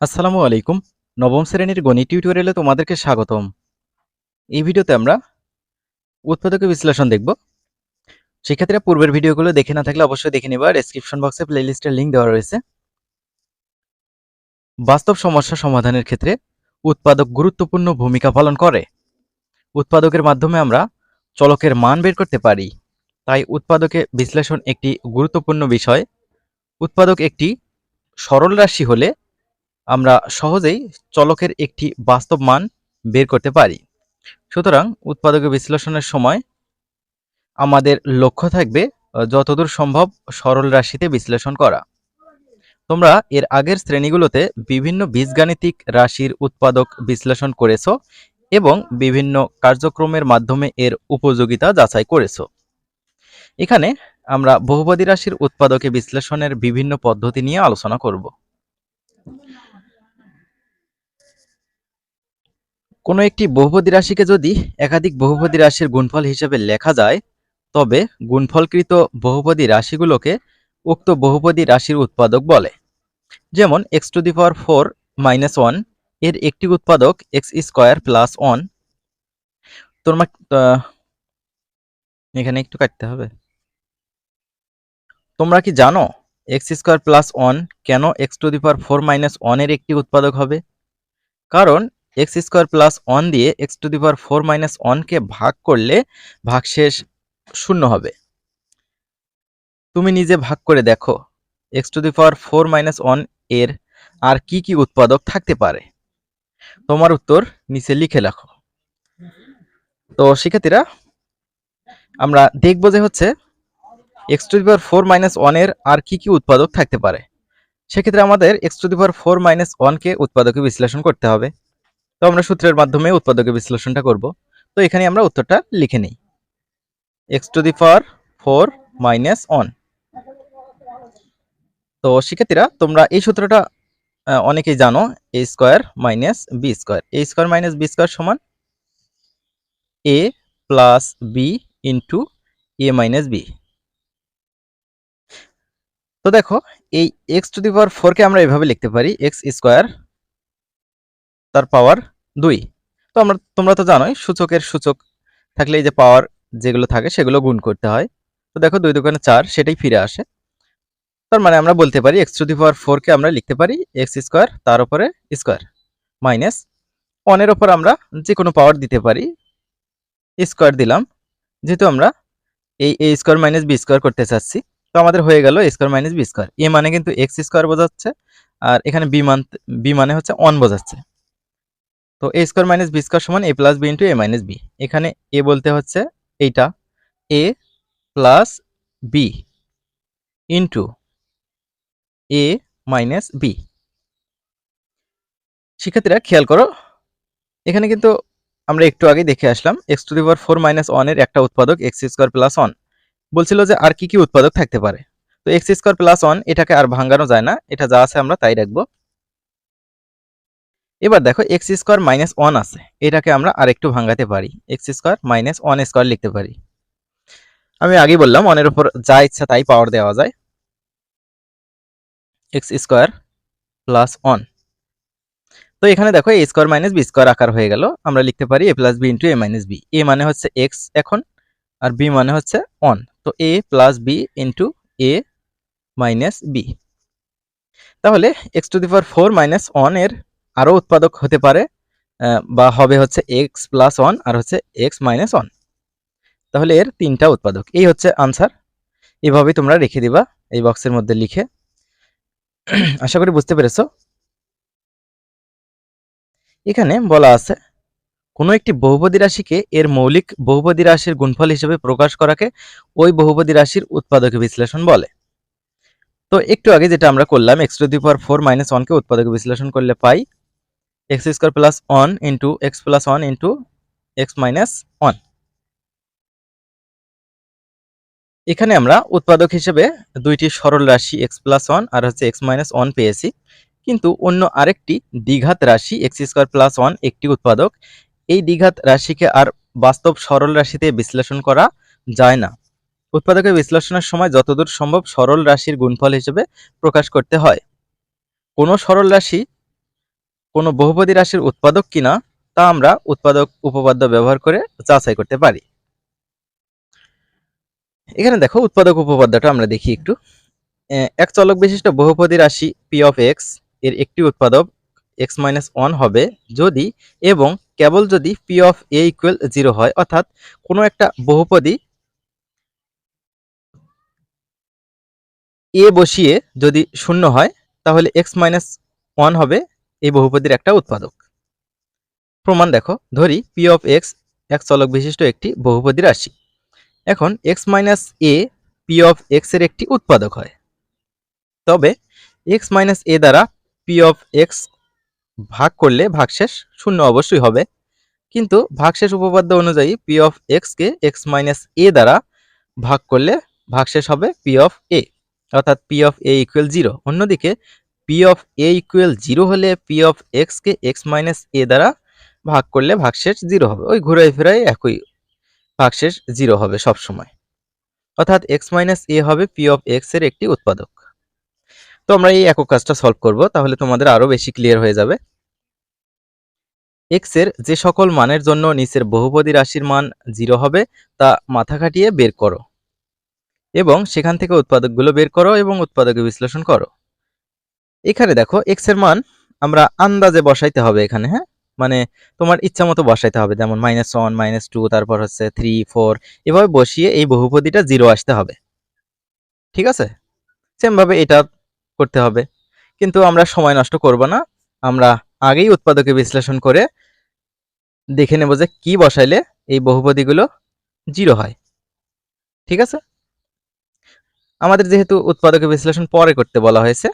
আসসালামু আলাইকুম। নবম শ্রেণির গণিত টিউটোরিয়ালে তোমাদেরকে স্বাগতম। এই ভিডিওতে আমরা উৎপাদকের বিশ্লেষণ দেখব। শিক্ষার্থীরা পূর্বের ভিডিওগুলো দেখে না থাকলে অবশ্যই দেখে নিবা। ডেসক্রিপশন বক্সে প্লেলিস্টের লিঙ্ক দেওয়া রয়েছে। বাস্তব সমস্যা সমাধানের ক্ষেত্রে উৎপাদক গুরুত্বপূর্ণ ভূমিকা পালন করে। উৎপাদকের মাধ্যমে আমরা চলকের মান বের করতে পারি। তাই উৎপাদকে বিশ্লেষণ একটি গুরুত্বপূর্ণ বিষয়। উৎপাদক একটি সরল রাশি হলে আমরা সহজেই চলকের একটি বাস্তব মান বের করতে পারি। সুতরাং উৎপাদকের বিশ্লেষণের সময় আমাদের লক্ষ্য থাকবে যতদূর সম্ভব সরল রাশিতে বিশ্লেষণ করা। তোমরা এর আগের শ্রেণীগুলোতে বিভিন্ন বীজগাণিতিক রাশির উৎপাদক বিশ্লেষণ করেছ এবং বিভিন্ন কার্যক্রমের মাধ্যমে এর উপযোগিতা যাচাই করেছ। এখানে আমরা বহুপদী রাশির উৎপাদকে বিশ্লেষণের বিভিন্ন পদ্ধতি নিয়ে আলোচনা করব। কোনো একটি বহুপদী রাশিকে যদি একাধিক বহুপদী রাশির গুণফল হিসেবে লেখা যায়, তবে গুণফলকৃত বহুপদী রাশিগুলোকে উক্ত বহুপদী রাশির উৎপাদক বলে। যেমন x to the power four minus ওয়ানের একটি উৎপাদক এক্স স্কোয়ার প্লাস ওয়ান তোমার এখানে একটু কাটতে হবে। তোমরা কি জানো এক্স স্কোয়ার প্লাস ওয়ান কেন x to the power four minus ওয়ানের একটি উৎপাদক হবে? কারণ এক্স স্কোয়ার প্লাস ওয়ান দিয়ে x to the power four minus ওয়ানকে ভাগ করলে ভাগশেষ শূন্য হবে। তুমি নিজে ভাগ করে দেখো, x to the power four minus ওয়ানের আর কি কি উৎপাদক থাকতে পারে? তোমার উত্তর নিচে লিখে রাখো। তো শিক্ষার্থীরা, আমরা দেখব যে হচ্ছে x to the power four minus ওয়ানের আর কি কি উৎপাদক থাকতে পারে। সেক্ষেত্রে আমাদের x to the power four minus ওয়ানকে উৎপাদকে বিশ্লেষণ করতে হবে। তো আমরা সূত্রের মাধ্যমে উৎপাদকের বিশ্লেষণটা করব। তো এখানে আমরা উত্তরটা লিখে নিই। X to the power four minus one তো শিক্ষার্থীরা, তোমরা এই সূত্রটা অনেকেই জানো a square minus b square a square minus b square সমান a plus b into a minus b তো দেখো, এই এক্স টু দি পাওয়ার ফোরকে আমরা এভাবে লিখতে পারি এক্স স্কোয়ার তার পাওয়ার দুই। তো আমরা, তোমরা তো জানোই, সূচকের সূচক থাকলে এই যে পাওয়ার যেগুলো থাকে সেগুলো গুণ করতে হয়। তো দেখো দুই দোকানে চার, সেটাই ফিরে আসে। তার মানে আমরা বলতে পারি এক্স টু দি পাওয়ার ফোরকে আমরা লিখতে পারি এক্স স্কোয়ার তার উপরে স্কোয়ার মাইনাস ওয়ানের ওপর আমরা যে কোনো পাওয়ার দিতে পারি স্কোয়ার দিলাম। যেহেতু আমরা এই a square minus b square করতে চাচ্ছি, তো আমাদের হয়ে গেল a square minus b square a মানে কিন্তু এক্স স্কোয়ার বোঝাচ্ছে, আর এখানে বি মান বি মানে হচ্ছে অন বোঝাচ্ছে। তো a square minus b square সমান a plus b into a minus b এখানে এ বলতে হচ্ছে এইটা a plus b into a minus b শিক্ষার্থীরা খেয়াল করো, এখানে কিন্তু আমরা একটু আগে দেখে আসলাম x to the power four minus ওয়ানের একটা উৎপাদক এক্স স্কোয়ার প্লাস ওয়ান বলছিল যে আর কি কি উৎপাদক থাকতে পারে। তো এক্স স্কোয়ার প্লাস ওয়ান এটাকে আর ভাঙানো যায় না, এটা যা আছে আমরা তাই রাখব। এবার দেখো এক্স স্কোয়ার মাইনাস ওয়ান আছে। এটাকে আমরা আরেকটু ভাঙাতে পারি। X square minus one square লিখতে পারি। আমি আগেই বললাম ওয়ানের উপর যা ইচ্ছা তাই পাওয়ার দেওয়া যায়। এক্স স্কোয়ার প্লাস ওয়ান তো এখানে দেখো a square minus b square আকার হয়ে গেল। আমরা লিখতে পারি a plus b into a minus b a মানে হচ্ছে এক্স এখন, আর বি মানে হচ্ছে ওয়ান তো a plus b into a minus b তাহলে x to the power four minus ওয়ানের আরও উৎপাদক হতে পারে বা হবে হচ্ছে এক্স প্লাস ওয়ান আর হচ্ছে এক্স মাইনাস ওয়ান তাহলে এর তিনটা উৎপাদক। এই হচ্ছে আনসার এভাবেই তোমরা রেখে দিবা এই বক্সের মধ্যে লিখে। আশা করি বুঝতে পেরেছ। এখানে বলা আছে, কোনো একটি বহুপদী রাশিকে এর মৌলিক বহুপদী রাশির গুণফল হিসেবে প্রকাশ করাকে ওই বহুপদী রাশির উৎপাদকে বিশ্লেষণ বলে। তো একটু আগে যেটা আমরা করলাম x to the power four minus ওয়ানকে উৎপাদকে বিশ্লেষণ করলে পাই x square plus one into x plus one into x minus one এখানে আমরা উৎপাদক হিসেবে দুইটি সরল রাশি এক্স প্লাস ওয়ান আর হচ্ছে এক্স মাইনাস ওয়ান পেয়েছি। কিন্তু অন্য আরেকটি দ্বিঘাত রাশি এক্স স্কোয়ার প্লাস ওয়ান একটি উৎপাদক। এই দ্বিঘাত রাশিকে আর বাস্তব সরল রাশিতে বিশ্লেষণ করা যায় না। উৎপাদকের বিশ্লেষণের সময় যতদূর সম্ভব সরল রাশির গুণফল হিসেবে প্রকাশ করতে হয়। কোনো সরল রাশি কোনো বহুপদী রাশির উৎপাদক কিনা তা আমরা উৎপাদক উপপাদ্য ব্যবহার করে যাচাই করতে পারি। এখানে দেখো উৎপাদক উপপাদ্যটা আমরা দেখি একটু। এক চলক বিশিষ্ট বহুপদী রাশি পি অফ এক্সের একটি উৎপাদক এক্স মাইনাস ওয়ান হবে যদি এবং কেবল যদি p of a equal zero হয়, অর্থাৎ কোনো একটা বহুপদী এ বসিয়ে যদি শূন্য হয়, তাহলে এক্স মাইনাস ওয়ান হবে এই বহুপদীর একটা উৎপাদক। প্রমাণ দেখো, ধরি পি অফ এক্স এক চলক বিশিষ্ট একটি বহুপদী রাশি। এখন x minus a p of এক্সের একটি উৎপাদক হয়। তবে এক্স মাইনাস এ দ্বারা পি অফ এক্স ভাগ করলে ভাগশেষ শূন্য অবশ্যই হবে। কিন্তু ভাগশেষ উপপাদ্য অনুযায়ী পি অফ এক্স কে এক্স মাইনাস এ দ্বারা ভাগ করলে ভাগশেষ হবে পি অফ এ অর্থাৎ p of a equal zero অন্যদিকে p of a equal zero হলে পি অফ এক্স কে এক্স মাইনাস এ দ্বারা ভাগ করলে ভাগশেষ জিরো হবে। ওই ঘুরাই ফেরাই একই ভাগশেষ জিরো হবে সব সময় অর্থাৎ এক্স মাইনাস এ হবে পি অফ এক্সের একটি উৎপাদক। তো আমরা এই একক কাজটা সলভ করব, তাহলে তোমাদের আরও বেশি ক্লিয়ার হয়ে যাবে। এক্সের যে সকল মানের জন্য নিচের বহুপদী রাশির মান জিরো হবে, তা মাথা খাটিয়ে বের করো। এবং সেখান থেকে উৎপাদকগুলো বের করো এবং উৎপাদকে বিশ্লেষণ করো। এখানে দেখো এক্সের মান আমরা আন্দাজে বসাইতে হবে এখানে হ্যাঁ? মানে তোমার ইচ্ছা মতো বসাইতে হবে, যেমন মাইনাস ওয়ান মাইনাস টু তারপর হচ্ছে থ্রি ফোর এভাবে বসিয়ে এই বহুপদীটা জিরো আসতে হবে। ঠিক আছে? সেমভাবে এটা করতে হবে। কিন্তু আমরা সময় নষ্ট করব না, আমরা আগেই উৎপাদকে বিশ্লেষণ করে দেখে নেব যে কি বসাইলে এই বহুপদীগুলো জিরো হয়। ঠিক আছে? আমাদের যেহেতু উৎপাদকে বিশ্লেষণ পরে করতে বলা হয়েছে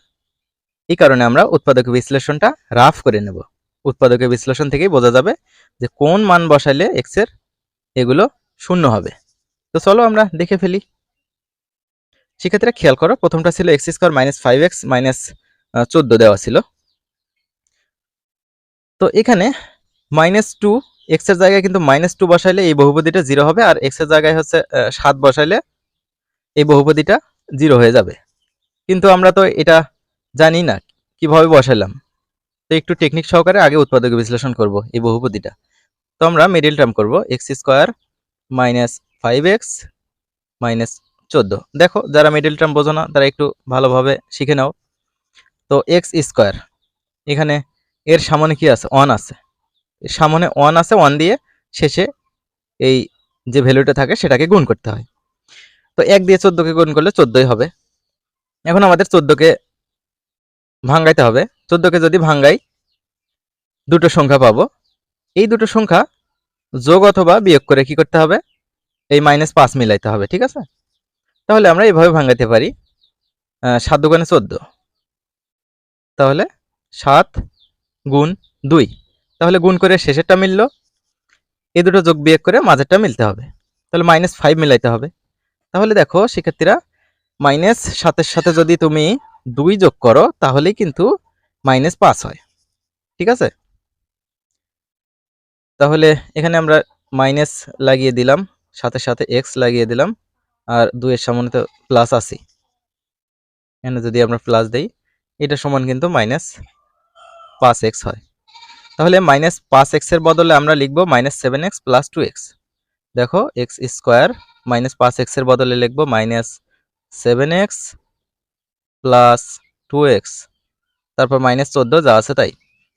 এই কারণে আমরা উৎপাদক বিশ্লেষণটা রাফ করে নেব। উৎপাদকের বিশ্লেষণ থেকেই বোঝা যাবে যে কোন মান বসাইলে এক্সের এগুলো শূন্য হবে। তো চলো আমরা দেখে ফেলি। সেক্ষেত্রে খেয়াল করো, প্রথমটা ছিল x square minus five x minus চোদ্দ দেওয়া ছিল। তো এখানে মাইনাস টু এক্সের জায়গায় কিন্তু মাইনাস টু বসাইলে এই বহুপদীটা জিরো হবে আর এক্সের জায়গায় হচ্ছে সাত বসাইলে এই বহুপদীটা জিরো হয়ে যাবে। কিন্তু আমরা তো এটা জানি না, কীভাবে বসাইলাম? তো একটু টেকনিক সহকারে আগে উৎপাদক বিশ্লেষণ করব এই বহুপদীটা। তো আমরা মিডিল টার্ম করব x square minus five x minus চোদ্দ। দেখো, যারা মিডিল টার্ম বোঝো না, তারা একটু ভালোভাবে শিখে নাও। তো এক্স স্কোয়ার এখানে এর সামনে কি আছে? ওয়ান আছে। এর সামনে ওয়ান আছে ওয়ান দিয়ে শেষে এই যে ভ্যালুটা থাকে, সেটাকে গুণ করতে হয়। তো এক দিয়ে চোদ্দোকে গুণ করলে চোদ্দোই হবে। এখন আমাদের চোদ্দোকে ভাঙ্গাইতে হবে। চোদ্দোকে যদি ভাঙ্গাই, দুটো সংখ্যা পাবো। এই দুটো সংখ্যা যোগ অথবা বিয়োগ করে কি করতে হবে? এই মাইনাস পাঁচ মিলাইতে হবে, ঠিক আছে? তাহলে আমরা এইভাবে ভাঙাইতে পারি। সাত দোকানে চোদ্দ। তাহলে সাত গুণ দুই। তাহলে গুণ করে শেষেরটা মিলল। এই দুটো যোগ বিয়োগ করে মাঝেরটা মিলতে হবে। তাহলে মাইনাস ফাইভ মিলাইতে হবে। তাহলে দেখো, শিক্ষার্থীরা মাইনাস সাতের সাথে যদি তুমি দুই যোগ করো, তাহলেই কিন্তু মাইনাস পাঁচ হয়। ঠিক আছে? তাহলে এখানে আমরা মাইনাস লাগিয়ে দিলাম, সাথে সাথে এক্স লাগিয়ে দিলাম, আর দুইয়ের সামনে তো প্লাস আছে এখানে যদি আমরা প্লাস দেই এটা সমান কিন্তু মাইনাস পাঁচ এক্স হয়। তাহলে মাইনাস পাঁচ এক্সের বদলে আমরা লিখব minus seven x plus two x দেখো এক্স স্কোয়ার মাইনাস পাঁচ এক্সের বদলে লিখব minus seven x plus two x তারপর মাইনাস চোদ্দ, যা আছে তাই।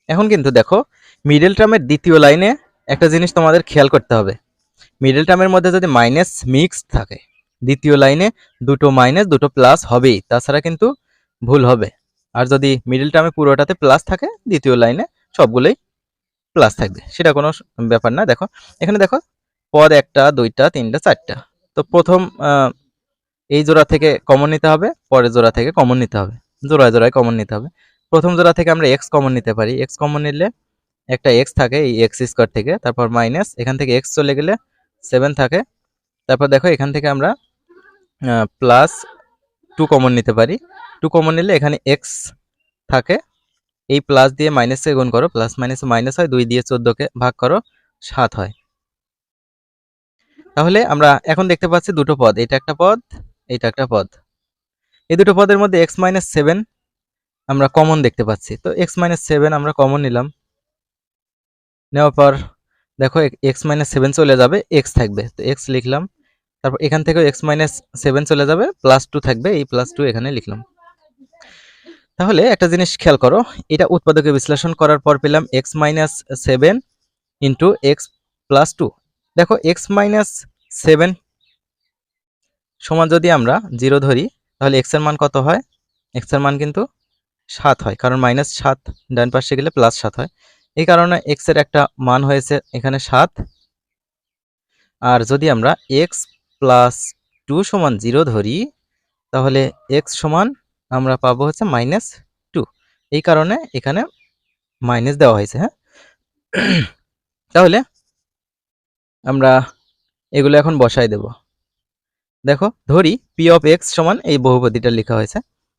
এখন কিন্তু দেখো মিডল টার্মের দ্বিতীয় লাইনে একটা জিনিস তোমাদের খেয়াল করতে হবে। মিডল টার্মের মধ্যে যদি মাইনাস মিক্সড থাকে, দ্বিতীয় লাইনে দুটো মাইনাস দুটো প্লাস হবেই, তাছাড়া কিন্তু ভুল হবে। আর যদি মিডল টার্মে পুরোটাতে প্লাস থাকে, দ্বিতীয় লাইনে সবগুলোই প্লাস থাকবে। সেটা কোনো ব্যাপার না। দেখো, এখানে দেখো, পদ একটা, দুইটা, তিনটা, চারটা। তো প্রথম এই জোড়া থেকে কমন নিতে হবে, পরের জোড়া থেকে কমন নিতে হবে। জোড়ায় জোড়ায় কমন নিতে হবে। প্রথম জোড়া থেকে আমরা এক্স কমন নিতে পারি। এক্স কমন নিলে একটা এক্স থাকে এই এক্স স্কোয়ার থেকে, তারপর মাইনাস এখান থেকে এক্স চলে গেলে সেভেন থাকে। তারপর দেখো এখান থেকে আমরা প্লাস টু কমন নিতে পারি। টু কমন নিলে এখানে এক্স থাকে। এই প্লাস দিয়ে মাইনাসে গুণ করো। প্লাস মাইনাসে মাইনাস হয়, দুই দিয়ে চোদ্দোকে ভাগ করো, সাত হয়। তাহলে আমরা এখন দেখতে পাচ্ছি দুটো পদ। এটা একটা পদ এটা একটা পদ। এই দুটো পদের মধ্যে এক্স মাইনাস সেভেন আমরা কমন দেখতে পাচ্ছি। তো এক্স মাইনাস সেভেন আমরা কমন নিলাম। নেওয়ার পর দেখো এক্স মাইনাস সেভেন চলে যাবে এক্স থাকবে। তো এক্স লিখলাম। তারপর এখান থেকেও এক্স মাইনাস সেভেন চলে যাবে প্লাস টু থাকবে। এই প্লাস টু এখানে লিখলাম। তাহলে একটা জিনিস খেয়াল করো, এটা উৎপাদকে বিশ্লেষণ করার পর পেলাম x minus seven into x plus two দেখো এক্স মাইনাস সেভেন সমান যদি আমরা জিরো ধরি, তাহলে এক্সের মান কত হয়? এক্সের মান কিন্তু সাত হয়, কারণ মাইনাস সাত ডান পাশে গেলে প্লাস সাত হয়। এই কারণে এক্সের একটা মান হয়েছে এখানে সাত। আর যদি আমরা এক্স প্লাস টু সমান জিরো ধরি, তাহলে এক্স সমান আমরা পাবো হচ্ছে মাইনাস টু এই কারণে এখানে মাইনাস দেওয়া হয়েছে হ্যাঁ? তাহলে আমরা এগুলো এখন বসাই দেব। দেখো, ধরি পি অফ এক্স সমান এই বহুপদীটা লেখা হয়েছে।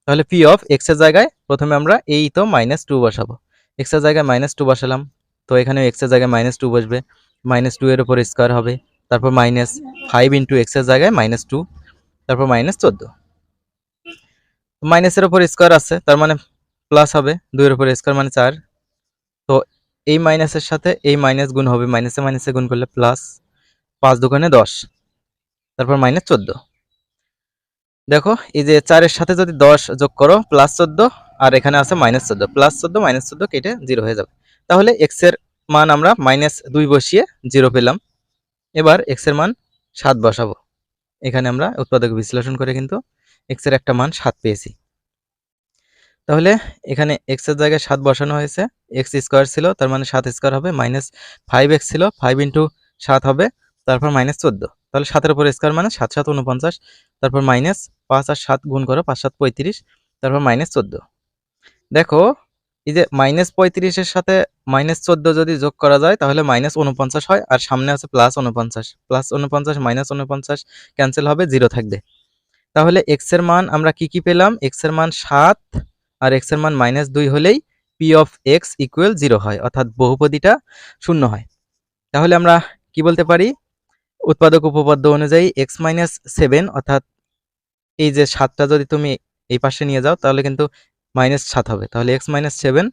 তাহলে পি অফ এক্সের জায়গায় প্রথমে আমরা এই তো মাইনাস টু বসাবো। এক্সের জায়গায় মাইনাস টু বসালাম। তো এখানে এক্সের জায়গায় মাইনাস টু বসবে। মাইনাস টু এর উপর স্কোয়ার হবে। তারপর মাইনাস ফাইভ ইন্টু এক্সের জায়গায় মাইনাস টু তারপর মাইনাস চোদ্দ। মাইনাসের ওপর স্কোয়ার আছে, তার মানে প্লাস হবে। দুইয়ের উপর স্কোয়ার মানে চার। তো এই মাইনাসের সাথে এই মাইনাস গুণ হবে। মাইনাসে মাইনাসে গুণ করলে প্লাস পাঁচ দোকানে দশ। তারপর মাইনাস চোদ্দ। দেখো, এই যে চারের সাথে যদি দশ যোগ করো প্লাস চোদ্দ, আর এখানে আছে মাইনাস চোদ্দ। প্লাস চোদ্দ মাইনাস চোদ্দ কেটে জিরো হয়ে যাবে। তাহলে এক্সের মান আমরা মাইনাস দুই বসিয়ে জিরো পেলাম। এবার এক্সের মান সাত বসাবো। এখানে আমরা উৎপাদক বিশ্লেষণ করে কিন্তু এক্সের একটা মান সাত পেয়েছি। তাহলে এখানে এক্সের জায়গায় সাত বসানো হয়েছে। এক্স স্কোয়ার ছিল, তার মানে সাত স্কোয়ার হবে। মাইনাস ফাইভ এক্স ছিল ফাইভ ইন্টু সাত হবে, তারপর মাইনাস চোদ্দ। তাহলে সাতের উপর স্কোয়ার মানে সাত সাত উনপঞ্চাশ তারপর মাইনাস পাঁচ আর সাত গুণ করো, পাঁচ, সাত, পঁয়ত্রিশ, তারপর মাইনাস চোদ্দ। দেখো, এই যে মাইনাস পঁয়ত্রিশের সাথে মাইনাস চোদ্দ যদি যোগ করা যায়, তাহলে মাইনাস উনপঞ্চাশ হয়, আর সামনে আছে প্লাস উনপঞ্চাশ প্লাস উনপঞ্চাশ মাইনাস উনপঞ্চাশ ক্যান্সেল হবে জিরো থাকবে। তাহলে এক্সের মান আমরা কি কি পেলাম? এক্সের মান সাত আর এক্সের মান মাইনাস দুই হলেই p of x equal zero হয়, অর্থাৎ বহুপদীটা শূন্য হয়। তাহলে আমরা কি বলতে পারি? উৎপাদক উপপাদ্য অনুযায়ী এক্স মাইনাস সেভেন অর্থাৎ এই যে সাতটা যদি তুমি এই পাশে নিয়ে যাও, তাহলে কিন্তু মাইনাস সাত হবে। তাহলে এক্স মাইনাস সেভেন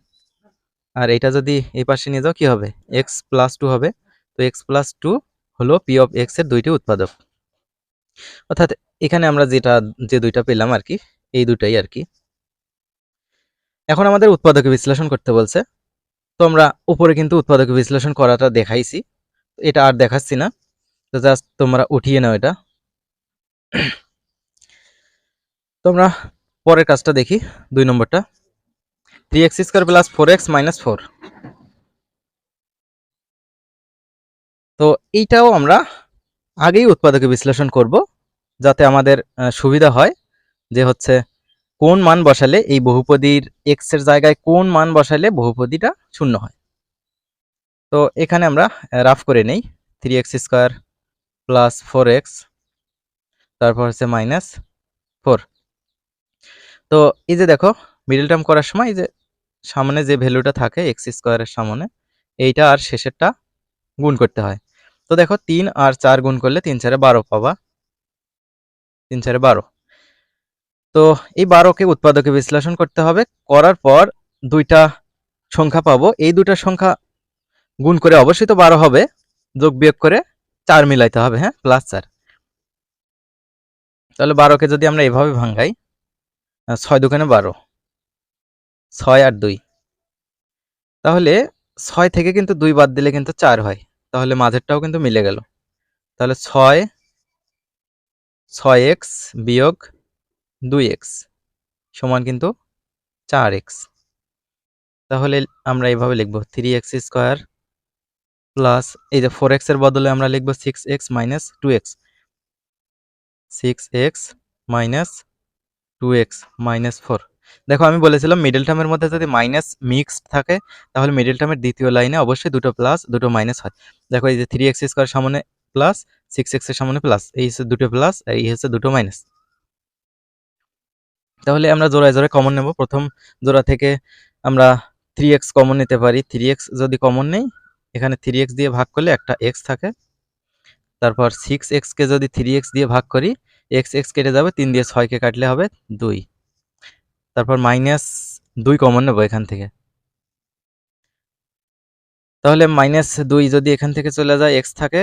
আর এটা যদি এই পাশে নিয়ে যাও, কি হবে? এক্স প্লাস টু হবে। তো এক্স প্লাস টু হলো পি অফ এক্সের দুইটি উৎপাদক। অর্থাৎ এখানে আমরা যেটা, যে দুইটা পেলাম আর কি, এই দুটাই আর কি। এখন আমাদের উৎপাদকে বিশ্লেষণ করতে বলছে। তো আমরা উপরে কিন্তু উৎপাদকে বিশ্লেষণ করাটা দেখাইছি। এটা আর দেখাচ্ছি না। তো জাস্ট তোমরা উঠিয়ে নাও এটা। তোমরা পরের কাজটা দেখি, দুই নম্বরটা। Three x square plus four x minus four তো এইটাও আমরা আগেই উৎপাদকে বিশ্লেষণ করব, যাতে আমাদের সুবিধা হয় যে হচ্ছে কোন মান বসালে এই বহুপদীর এক্সের জায়গায় কোন মান বসালে বহুপদীটা শূন্য হয়। তো এখানে আমরা রাফ করে নেই। Three x square plus four x তারপর হচ্ছে মাইনাস ফোর তো এই যে দেখো মিডল টার্ম করার সময় এই যে সামনে যে ভ্যালুটা থাকে এক্স স্কোয়ারের সামনে, এইটা আর শেষেরটা গুণ করতে হয়। তো দেখো, তিন আর চার গুণ করলে তিন চারে বারো পাবা। তিন চারে বারো। তো এই বারোকে উৎপাদকে বিশ্লেষণ করতে হবে। করার পর দুইটা সংখ্যা পাবো। এই দুইটা সংখ্যা গুণ করে অবশ্যই তো বারো হবে, যোগ বিয়োগ করে চার মিলাইতে হবে হ্যাঁ? প্লাস চার। তাহলে বারোকে যদি আমরা এভাবে ভাঙ্গাই ছয় দোকানে বারো। ছয় আর দুই। তাহলে ছয় থেকে কিন্তু দুই বাদ দিলে কিন্তু চার হয়। তাহলে মাঝেরটাও কিন্তু মিলে গেল। তাহলে ছয় ছয় এক্স বিয়োগ দুই এক্স সমান কিন্তু চার এক্স। তাহলে আমরা এইভাবে লিখব থ্রি এক্স স্কোয়ার প্লাস এই যে ফোর এক্সের বদলে আমরা লিখব six x minus two x six x minus two x minus four দেখো আমি বলেছিলাম মিডল টার্মের মধ্যে যদি মাইনাস মিক্সড থাকে, তাহলে মিডল টার্মের দ্বিতীয় লাইনে অবশ্যই দুটো প্লাস দুটো মাইনাস হয়। দেখো এই যে থ্রি এক্স স্কোয়ার সামনে প্লাস সিক্স এক্সের সামনে প্লাস এই হচ্ছে দুটো প্লাস এই হচ্ছে দুটো মাইনাস তাহলে আমরা জোড়ায় জোড়ায় কমন নেব। প্রথম জোড়া থেকে আমরা থ্রি এক্স কমন নিতে পারি। থ্রি এক্স যদি কমন নেই এখানে থ্রি এক্স দিয়ে ভাগ করলে একটা এক্স থাকে। তারপর সিক্স এক্সকে যদি থ্রি এক্স দিয়ে ভাগ করি এক্স এক্স কেটে যাবে, তিন দিয়ে ছয়কে কাটলে হবে দুই। তারপর মাইনাস দুই কমন নেব এখান থেকে। তাহলে মাইনাস দুই যদি এখান থেকে চলে যায় এক্স থাকে,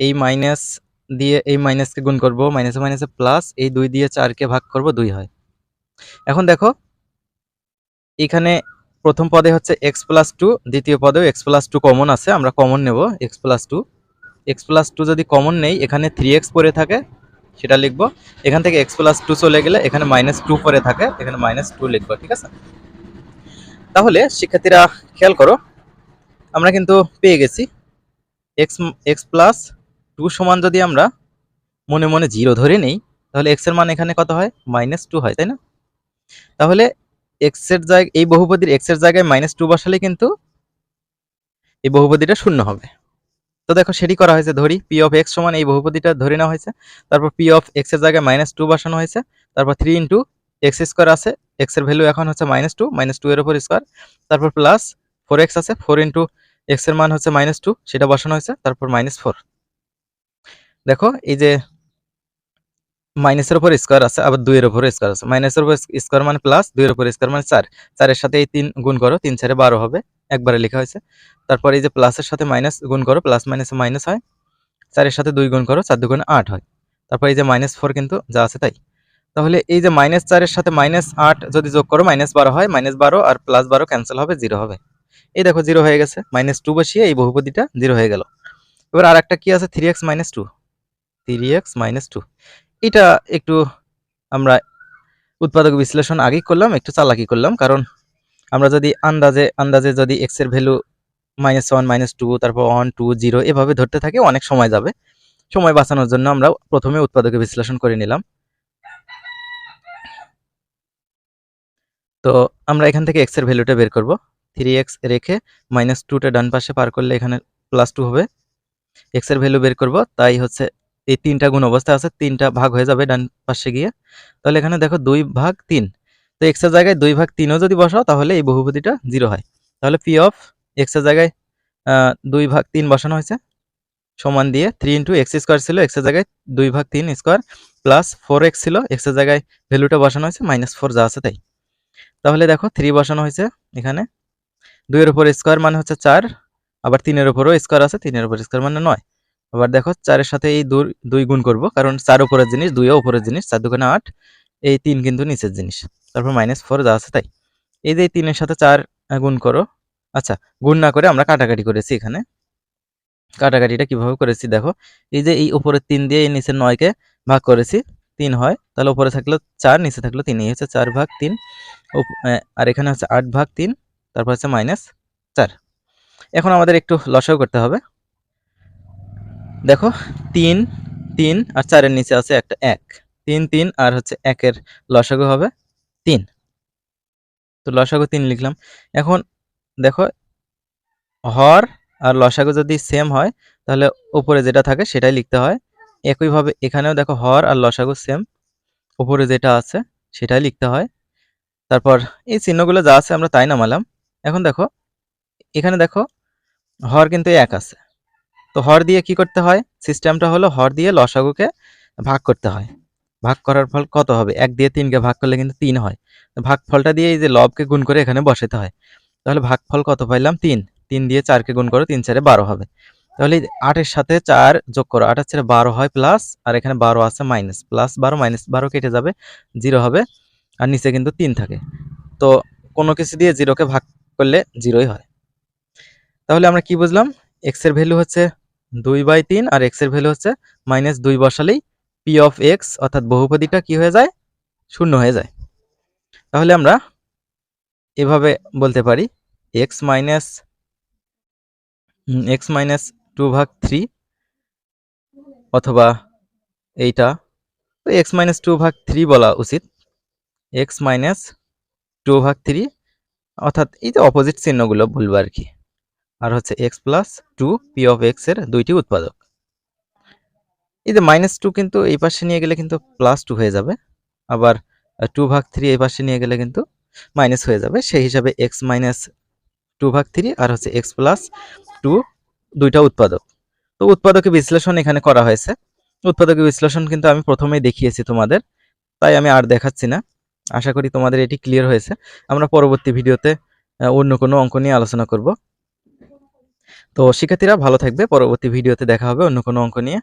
এই মাইনাস দিয়ে, এই মাইনাসকে গুণ করব মাইনাসে মাইনাসে প্লাস এই দুই দিয়ে চারকে ভাগ করব, দুই হয়। এখন দেখো, এখানে প্রথম পদে হচ্ছে এক্স প্লাস টু দ্বিতীয় পদেও এক্স প্লাস টু কমন আছে, আমরা কমন নেব x plus two x plus two যদি কমন নেই, এখানে থ্রি এক্স পরে থাকে, সেটা লিখব। এখান থেকে এক্স প্লাস টু চলে গেলে এখানে মাইনাস টু পরে থাকে, এখানে মাইনাস টু লিখব, ঠিক আছে? তাহলে শিক্ষার্থীরা খেয়াল করো, আমরা কিন্তু পেয়ে গেছি। এক্স এক্স প্লাস টু সমান যদি আমরা মনে মনে জিরো ধরে নেই, তাহলে এক্সের মান এখানে কত হয়? মাইনাস টু হয়, তাই না? তাহলে এক্সের জায়গায় এই বহুপদীর এক্সের জায়গায় মাইনাস টু বসালে কিন্তু এই বহুপদীটা শূন্য হবে। তো দেখো সেটি করা হয়েছে ধরি পি অফ এক্স সমান এই বহুপদীটা ধরে নেওয়া হয়েছে, তারপর পি অফ এক্সের জায়গায় মাইনাস টু বসানো হয়েছে, তারপর থ্রি ইন্টু এক্স স্কোয়ার আছে এক্সের ভ্যালু এখন হচ্ছে মাইনাস টু মাইনাস টু এর উপর স্কোয়ার তারপর প্লাস ফোর এক্স আছে ফোর ইন্টু এক্সের মান হচ্ছে মাইনাস টু সেটা বসানো হয়েছে, তারপর মাইনাস ফোর দেখো এই যে মাইনাসের উপর স্কোয়ার আছে, আবার দুইয়ের উপর স্কোয়ার আছে। মাইনাসের উপর স্কোয়ার মানে প্লাস দুইয়ের উপর স্কোয়ার মানে চার। চারের সাথে এই তিন গুণ করো, তিন চারে বারো হবে, একবারে লেখা হয়েছে। তারপর এই যে প্লাসের সাথে মাইনাস গুণ করো প্লাস মাইনাসে মাইনাস হয়। চারের সাথে দুই গুণ করো, চার দুগুণে আট হয়। তারপর এই যে মাইনাস ফোর কিন্তু যা আছে তাই। তাহলে এই যে মাইনাস চারের সাথে মাইনাস আট যদি যোগ করো মাইনাস বারো হয় মাইনাস বারো আর প্লাস বারো ক্যান্সেল হবে জিরো হবে। এই দেখো জিরো হয়ে গেছে মাইনাস টু বসিয়ে এই বহুপদীটা জিরো হয়ে গেল। এবার আর একটা কি আছে? Three x minus two three x minus two এটা একটু আমরা উৎপাদক বিশ্লেষণ আগেই করলাম, একটু চালাকি করলাম। কারণ আমরা যদি আন্দাজে আন্দাজে যদি এক্সের value minus one minus two তারপর ওয়ান টু জিরো এভাবে ধরতে থাকি, অনেক সময় যাবে। সময় বাঁচানোর জন্য আমরা প্রথমে উৎপাদকে বিশ্লেষণ করে নিলাম। তো আমরা এখান থেকে এক্সের ভ্যালুটা বের করব। থ্রি এক্স রেখে মাইনাস টুটা ডান পাশে পার করলে এখানে প্লাস টু হবে। এক্সের ভ্যালু বের করব, তাই হচ্ছে এই তিনটা গুণ অবস্থা আছে, তিনটা ভাগ হয়ে যাবে ডান পাশে গিয়ে। তাহলে এখানে দেখো দুই ভাগ তিন। তো এক্সের জায়গায় দুই ভাগ তিনও যদি বসাও, তাহলে এই বহুপতিটা জিরো হয়। তাহলে পি অফ এক্সের জায়গায় দুই ভাগ তিন বসানো হয়েছে। সমান দিয়ে থ্রি ইন্টু এক্স স্কোয়ার ছিল এক্সের জায়গায় দুই ভাগ তিন স্কোয়ার প্লাস ফোর এক্স ছিল এক্সের জায়গায় ভ্যালুটা বসানো হয়েছে মাইনাস ফোর যা আছে তাই। তাহলে দেখো থ্রি বসানো হয়েছে এখানে। দুইয়ের উপর স্কোয়ার মানে হচ্ছে চার, আবার তিনের উপরও স্কোয়ার আছে, তিনের উপর স্কোয়ার মানে নয়। আবার দেখো চারের সাথে এই দুই দুই গুণ করব, কারণ চার উপরের জিনিস, দুইও উপরের জিনিস, চার দুখানে আট, এই তিন কিন্তু নিচের জিনিস। তারপর মাইনাস ফোর যা আছে তাই। এই যে তিনের সাথে চার গুণ করো আচ্ছা গুণ না করে আমরা কাটাকাটি করেছি এখানে। কাটাকাটিটা কীভাবে করেছি দেখো, এই যে এই উপরের তিন দিয়ে এই নিচের নয়কে ভাগ করেছি, তিন হয়, তাহলে উপরে থাকল চার, নিচে থাকল তিন, এই হচ্ছে চার ভাগ তিন আর এখানে হচ্ছে আট ভাগ তিন, তারপর হচ্ছে মাইনাস চার। এখন আমাদের একটু লসাও করতে হবে। দেখো, তিন তিন আর চারের নিচে আছে একটা এক। তিন তিন আর হচ্ছে একের লসাগু হবে তিন। তো লসাগু তিন লিখলাম। এখন দেখো, হর আর লসাগু যদি সেম হয়, তাহলে উপরে যেটা থাকে সেটাই লিখতে হয়। একইভাবে এখানেও দেখো, হর আর লসাগু সেম উপরে যেটা আছে সেটাই লিখতে হয়। তারপর এই চিহ্নগুলো যা আছে আমরা তাই নামালাম। এখন দেখো, এখানে দেখো, হর কিন্তু এক আছে। তো হর দিয়ে কি করতে হয়? সিস্টেমটা হলো হর দিয়ে লসাগুকে ভাগ করতে হয়। ভাগ করার ফল কত হবে? এক দিয়ে তিনকে ভাগ করলে কিন্তু তিন হয়। ভাগ ফলটা দিয়ে এই যে লবকে গুণ করে এখানে বসাতে হয়। তাহলে ভাগ ফল কত পাইলাম? তিন। তিন দিয়ে চারকে গুণ করো, তিন চারে বারো হবে। তাহলে আটের সাথে চার যোগ করো, আটের চারে বারো হয় প্লাস, আর এখানে বারো আছে মাইনাস, প্লাস বারো, মাইনাস বারো কেটে যাবে, জিরো হবে, আর নিচে কিন্তু তিন থাকে। তো কোনো কিছু দিয়ে জিরোকে ভাগ করলে জিরোই হয়। তাহলে আমরা কি বুঝলাম? এক্সের ভ্যালু হচ্ছে দুই বাই তিন আর এক্সের ভ্যালু হচ্ছে মাইনাস দুই বসালেই পি অফ এক্স অর্থাৎ বহুপদীটা কি হয়ে যায়? শূন্য হয়ে যায়। তাহলে আমরা এভাবে বলতে পারি x minus x minus two ভাগ থ্রি অথবা এইটা এক্স মাইনাস টু ভাগ থ্রি বলা উচিত। এক্স মাইনাস টু ভাগ থ্রি অর্থাৎ এই যে অপোজিট চিহ্নগুলো বলব আর কি। আর হচ্ছে x plus two p of এক্সের দুইটি উৎপাদক। এই যে মাইনাস টু কিন্তু এই পাশে নিয়ে গেলে কিন্তু প্লাস টু হয়ে যাবে। আবার টু ভাগ থ্রি এই পাশে নিয়ে গেলে কিন্তু মাইনাস হয়ে যাবে। সেই হিসাবে এক্স মাইনাস টু ভাগ থ্রি আর হচ্ছে এক্স প্লাস টু দুইটা উৎপাদক। তো উৎপাদকের বিশ্লেষণ এখানে করা হয়েছে। উৎপাদকের বিশ্লেষণ কিন্তু আমি প্রথমেই দেখিয়েছি তোমাদের। তাই আমি আর দেখাচ্ছি না। আশা করি তোমাদের এটি ক্লিয়ার হয়েছে। আমরা পরবর্তী ভিডিওতে অন্য কোনো অঙ্ক নিয়ে আলোচনা করব। তো শিক্ষার্থীরা ভালো থাকবে পরবর্তী ভিডিওতে দেখা হবে অন্য কোনো অঙ্ক নিয়ে।